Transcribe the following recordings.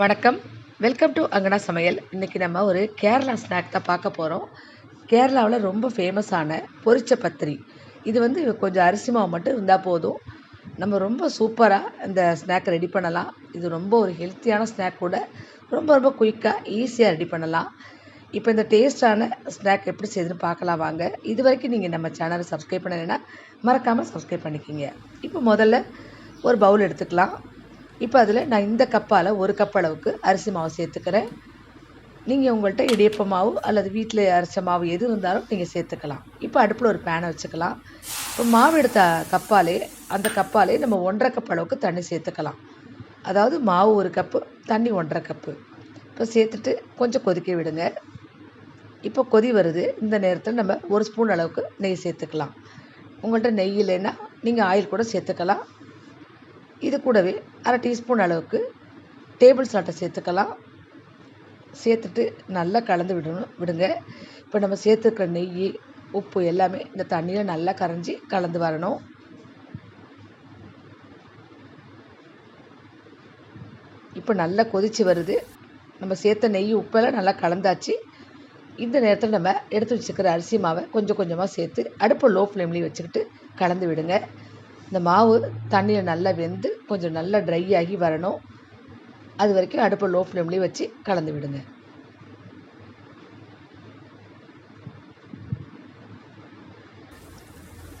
வணக்கம். Welcome to அங்கனா சமையல். இன்றைக்கி நம்ம ஒரு கேரளா ஸ்நாக் தான் பார்க்க போகிறோம் கேரளாவில் ரொம்ப ஃபேமஸான பொரிச்ச பத்திரி. இது வந்து கொஞ்சம் அரிசி மாவு மட்டும் இருந்தால் போதும். நம்ம ரொம்ப சூப்பராக இந்த ஸ்நாக் ரெடி பண்ணலாம். இது ரொம்ப ஒரு ஹெல்த்தியான ஸ்நாக் கூட. ரொம்ப ரொம்ப குயிக்காக ஈஸியாக ரெடி பண்ணலாம். இப்போ இந்த டேஸ்டான ஸ்நாக் எப்படி செய்யுதுன்னு பார்க்கலாம் வாங்க. இது வரைக்கும் நீங்கள் நம்ம சேனலை சப்ஸ்கிரைப் பண்ணலைன்னா மறக்காமல் சப்ஸ்கிரைப் பண்ணிக்கிங்க. இப்போ முதல்ல ஒரு பவுல் எடுத்துக்கலாம். இப்போ அதில் நான் இந்த கப்பால் ஒரு கப் அளவுக்கு அரிசி மாவு சேர்த்துக்கிறேன். நீங்கள் உங்கள்கிட்ட இடியப்ப மாவு அல்லது வீட்டில் அரைச்ச மாவு எது இருந்தாலும் நீங்கள் சேர்த்துக்கலாம். இப்போ அடுப்பில் ஒரு பேனை வச்சுக்கலாம். இப்போ மாவு எடுத்த கப்பாலே அந்த கப்பாலே நம்ம ஒன்றரை கப் அளவுக்கு தண்ணி சேர்த்துக்கலாம். அதாவது மாவு ஒரு கப்பு தண்ணி ஒன்றரை கப்பு. இப்போ சேர்த்துட்டு கொஞ்சம் கொதிக்க விடுங்க. இப்போ கொதி வருது. இந்த நேரத்தில் நம்ம ஒரு ஸ்பூன் அளவுக்கு நெய் சேர்த்துக்கலாம். உங்கள்கிட்ட நெய் இல்லைன்னா நீங்கள் ஆயில் கூட சேர்த்துக்கலாம். இது கூடவே அரை டீஸ்பூன் அளவுக்கு டேபிள் சால்ட்டை சேர்த்துக்கலாம். சேர்த்துட்டு நல்லா கலந்து விடணும். விடுங்க. இப்போ நம்ம சேர்த்துருக்கிற நெய் உப்பு எல்லாமே இந்த தண்ணியில் நல்லா கரைஞ்சி கலந்து வரணும். இப்போ நல்லா கொதிச்சு வருது. நம்ம சேர்த்த நெய் உப்பெல்லாம் நல்லா கலந்தாச்சு. இந்த நேரத்தில் நம்ம எடுத்து வச்சுக்கிற அரிசி மாவை கொஞ்சம் கொஞ்சமாக சேர்த்து அடுப்பை லோ ஃப்ளேம்லேயும் வச்சுக்கிட்டு கலந்து விடுங்க. இந்த மாவு தண்ணியில் நல்லா வெந்து கொஞ்சம் நல்லா ட்ரை ஆகி வரணும். அது வரைக்கும் அடுப்பை லோ ஃப்ளேம்லேயே வச்சு கலந்து விடுங்க.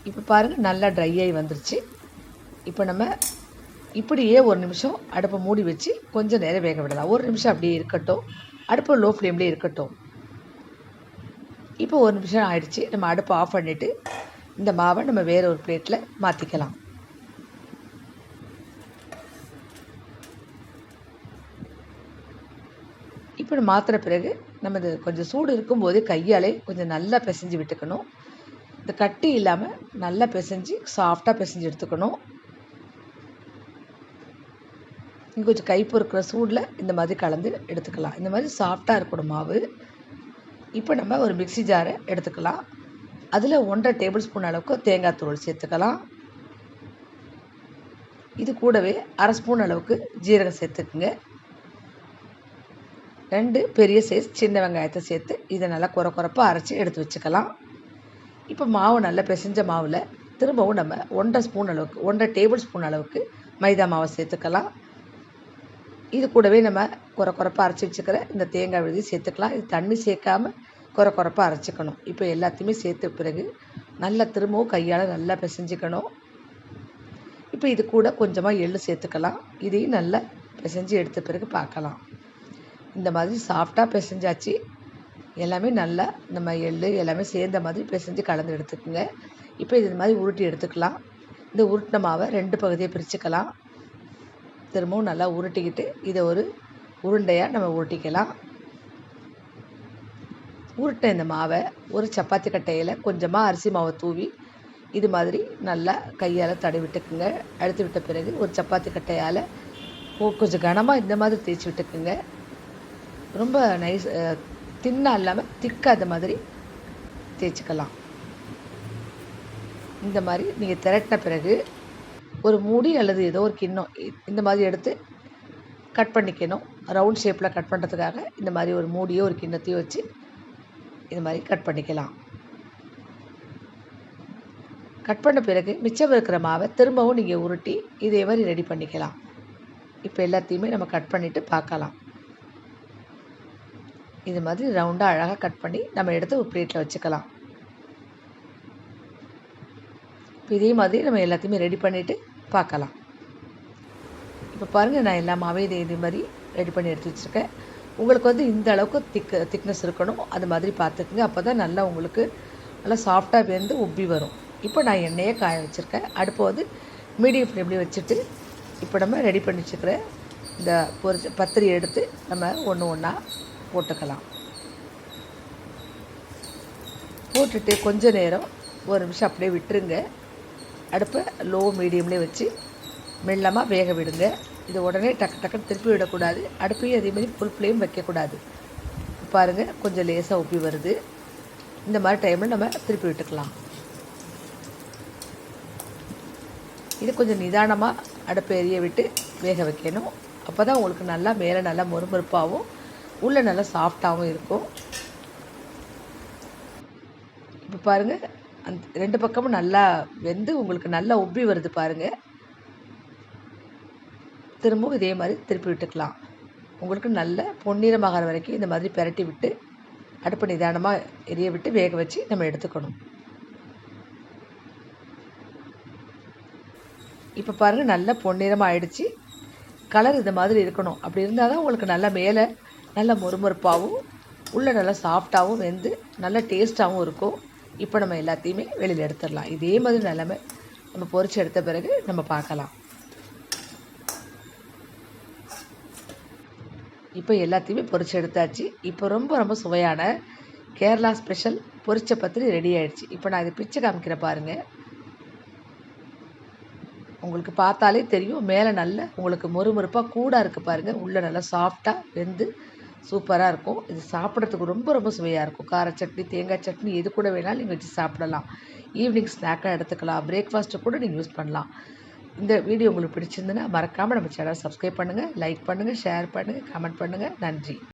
இப்போ பாருங்கள் நல்லா ட்ரை ஆகி வந்துருச்சு. இப்போ நம்ம இப்படியே ஒரு நிமிஷம் அடுப்பை மூடி வச்சு கொஞ்சம் நேரம் வேக விடலாம். ஒரு நிமிஷம் அப்படியே இருக்கட்டும். அடுப்பு லோ ஃப்ளேம்லேயே இருக்கட்டும். இப்போ ஒரு நிமிஷம் ஆயிடுச்சு. நம்ம அடுப்பை ஆஃப் பண்ணிவிட்டு இந்த மாவை நம்ம வேறு ஒரு பிளேட்டில் மாற்றிக்கலாம் இப்போ நம்ம மாற்றின பிறகு நம்ம இது கொஞ்சம் சூடு இருக்கும்போது கையாலே கொஞ்சம் நல்லா பிசைஞ்சு விட்டுக்கணும். இந்த கட்டி இல்லாமல் நல்லா பிசைஞ்சு சாஃப்டாக பிசைஞ்சு எடுத்துக்கணும். இங்கே கொஞ்சம் கை பொறுக்கிற சூடில் இந்த மாதிரி கலந்து எடுத்துக்கலாம். இந்த மாதிரி சாஃப்டாக இருக்கணும் மாவு. இப்போ நம்ம ஒரு மிக்சி ஜாரை எடுத்துக்கலாம். அதில் ஒன்றரை டேபிள் ஸ்பூன் அளவுக்கு தேங்காய் தூள் சேர்த்துக்கலாம். இது கூடவே அரை ஸ்பூன் அளவுக்கு ஜீரகம் சேர்த்துக்குங்க. ரெண்டு பெரிய சைஸ் சின்ன வெங்காயத்தை சேர்த்து இதை நல்லா குறை குறைப்பாக அரைச்சி எடுத்து வச்சுக்கலாம். இப்போ மாவு நல்லா பிசைஞ்ச மாவில் திரும்பவும் நம்ம ஒன்றரை ஸ்பூன் அளவுக்கு ஒன்றரை டேபிள் ஸ்பூன் அளவுக்கு மைதா மாவை சேர்த்துக்கலாம். இது கூடவே நம்ம குறை குறைப்பாக அரைச்சி வச்சுக்கிற இந்த தேங்காய் விழுதி சேர்த்துக்கலாம். இது தண்ணி சேர்க்காம குறை குறைப்பாக அரைச்சிக்கணும். இப்போ எல்லாத்தையுமே சேர்த்த பிறகு நல்லா திரும்பவும் கையால் நல்லா பிசைஞ்சிக்கணும். இப்போ இது கூட கொஞ்சமாக எள்ளு சேர்த்துக்கலாம். இதையும் நல்லா பிசைஞ்சு எடுத்த பிறகு பார்க்கலாம். இந்த மாதிரி சாஃப்டாக பிசைஞ்சாச்சு. எல்லாமே நல்லா நம்ம எள் எல்லாமே சேர்ந்த மாதிரி பிசைஞ்சு கலந்து எடுத்துக்கோங்க. இப்போ இது மாதிரி உருட்டி எடுத்துக்கலாம். இந்த உருட்டின மாவை ரெண்டு பகுதியை பிரிச்சுக்கலாம். திரும்பவும் நல்லா உருட்டிக்கிட்டு இதை ஒரு உருண்டையாக நம்ம உருட்டிக்கலாம். உருட்டின இந்த மாவை ஒரு சப்பாத்தி கட்டையில் கொஞ்சமாக அரிசி மாவை தூவி இது மாதிரி நல்லா கையால் தடவி விட்டுக்குங்க. அழுத்தி விட்ட பிறகு ஒரு சப்பாத்தி கட்டையால் கொஞ்சம் கனமாக இந்த மாதிரி தேய்ச்சி விட்டுக்குங்க. ரொம்ப நைஸ் தின்னாக இல்லாமல் திக்காத அந்த மாதிரி தேய்ச்சிக்கலாம். இந்த மாதிரி நீங்கள் திரட்டின பிறகு ஒரு மூடி அல்லது ஏதோ ஒரு கிண்ணம் இந்த மாதிரி எடுத்து கட் பண்ணிக்கணும். ரவுண்ட் ஷேப்பில் கட் பண்ணுறதுக்காக இந்த மாதிரி ஒரு மூடியோ ஒரு கிண்ணத்தையோ வச்சு இது மாதிரி கட் பண்ணிக்கலாம். கட் பண்ண பிறகு மிச்சம் இருக்கிற மாவை திரும்பவும் நீங்கள் உருட்டி இதே மாதிரி ரெடி பண்ணிக்கலாம். இப்போ எல்லாத்தையுமே நம்ம கட் பண்ணிவிட்டு பார்க்கலாம். இது மாதிரி ரவுண்டாக அழகாக கட் பண்ணி நம்ம எடுத்து ஒரு பிளேட்டில் வச்சுக்கலாம். இப்போ இதே மாதிரி நம்ம எல்லாத்தையுமே ரெடி பண்ணிவிட்டு பார்க்கலாம். இப்போ பாருங்கள் நான் எல்லா மாவே இதே இதே மாதிரி ரெடி பண்ணி எடுத்து வச்சுருக்கேன். உங்களுக்கு வந்து இந்த அளவுக்கு திக் திக்னஸ் இருக்கணும். அது மாதிரி பார்த்துக்குங்க. அப்போ தான் நல்லா உங்களுக்கு நல்லா சாஃப்டாக வெந்து உப்பி வரும். இப்போ நான் எண்ணெயை காய வச்சுருக்கேன். அடுப்பை வந்து மீடியம் ஃப்ளேம்லேயே வச்சுட்டு இப்போ நம்ம ரெடி பண்ணி வச்சுக்கிற இந்த பொரிச்ச பத்திரி எடுத்து நம்ம ஒன்று ஒன்றா போட்டுக்கலாம். போட்டுட்டு கொஞ்ச நேரம் ஒரு நிமிஷம் அப்படியே விட்டுருங்க. அடுப்பை லோ மீடியம்லேயே வச்சு மெல்லமாக வேக விடுங்க. இது உடனே டக்கு டக்குன்னு திருப்பி விடக்கூடாது. அடுப்பையும் அதேமாதிரி ஃபுல் ஃப்ளேம் வைக்கக்கூடாது. பாருங்கள் கொஞ்சம் லேசாக உப்பி வருது. இந்த மாதிரி டைமில் நம்ம திருப்பி விட்டுக்கலாம். இது கொஞ்சம் நிதானமாக அடுப்பை எரிய விட்டு வேக வைக்கணும். அப்போ தான் உங்களுக்கு நல்லா மேலே நல்லா மொறுமொறுப்பாகவும் உள்ளே நல்லா சாஃப்டாகவும் இருக்கும். இப்போ பாருங்கள் அந்த ரெண்டு பக்கமும் நல்லா வெந்து உங்களுக்கு நல்லா உப்பி வருது பாருங்கள் திரும்பவும் இதே மாதிரி திருப்பி விட்டுக்கலாம். உங்களுக்கு நல்ல பொன்னிறமாகிற வரைக்கும் இந்த மாதிரி பெரட்டி விட்டு அடுப்பு நிதானமாக எரிய விட்டு வேக வச்சு நம்ம எடுத்துக்கணும். இப்போ பாருங்கள் நல்ல பொன்னிறமாக ஆயிடுச்சு. கலர் இந்த மாதிரி இருக்கணும். அப்படி இருந்தால் தான் உங்களுக்கு நல்லா மேலே நல்ல மொறுமொறுப்பாகவும் உள்ளே நல்லா சாஃப்டாகவும் வெந்து நல்ல டேஸ்ட்டாகவும் இருக்கும். இப்போ நம்ம எல்லாத்தையுமே வெளியில் எடுத்துடலாம். இதே மாதிரி நிலமை நம்ம பொரிச்சு எடுத்த பிறகு நம்ம பார்க்கலாம். இப்போ எல்லாத்தையுமே பொரிச்சு எடுத்தாச்சு. இப்போ ரொம்ப ரொம்ப சுவையான கேரளா ஸ்பெஷல் பொரிச்ச பத்திரி ரெடி ஆயிடுச்சு. இப்போ நான் இதை பிச்சை காமிக்கிறேன் பாருங்கள் உங்களுக்கு பார்த்தாலே தெரியும். மேலே நல்ல உங்களுக்கு மொறுமொறுப்பாக கூடாக இருக்குது பாருங்கள் உள்ளே நல்லா சாஃப்டாக வெந்து சூப்பராக இருக்கும். இது சாப்பிட்றதுக்கு ரொம்ப ரொம்ப சுவையாக இருக்கும். கார சட்னி தேங்காய் சட்னி எது கூட வேணாலும் நீங்கள் வச்சு சாப்பிடலாம். ஈவினிங் ஸ்நாக்காக எடுத்துக்கலாம். பிரேக்ஃபாஸ்ட்டு கூட நீங்கள் யூஸ் பண்ணலாம். இந்த வீடியோ உங்களுக்கு பிடிச்சிருந்துன்னா மறக்காமல் நம்ம சேனல் சப்ஸ்கிரைப் பண்ணுங்கள் லைக் பண்ணுங்கள் ஷேர் பண்ணுங்கள் கமெண்ட் பண்ணுங்கள் நன்றி.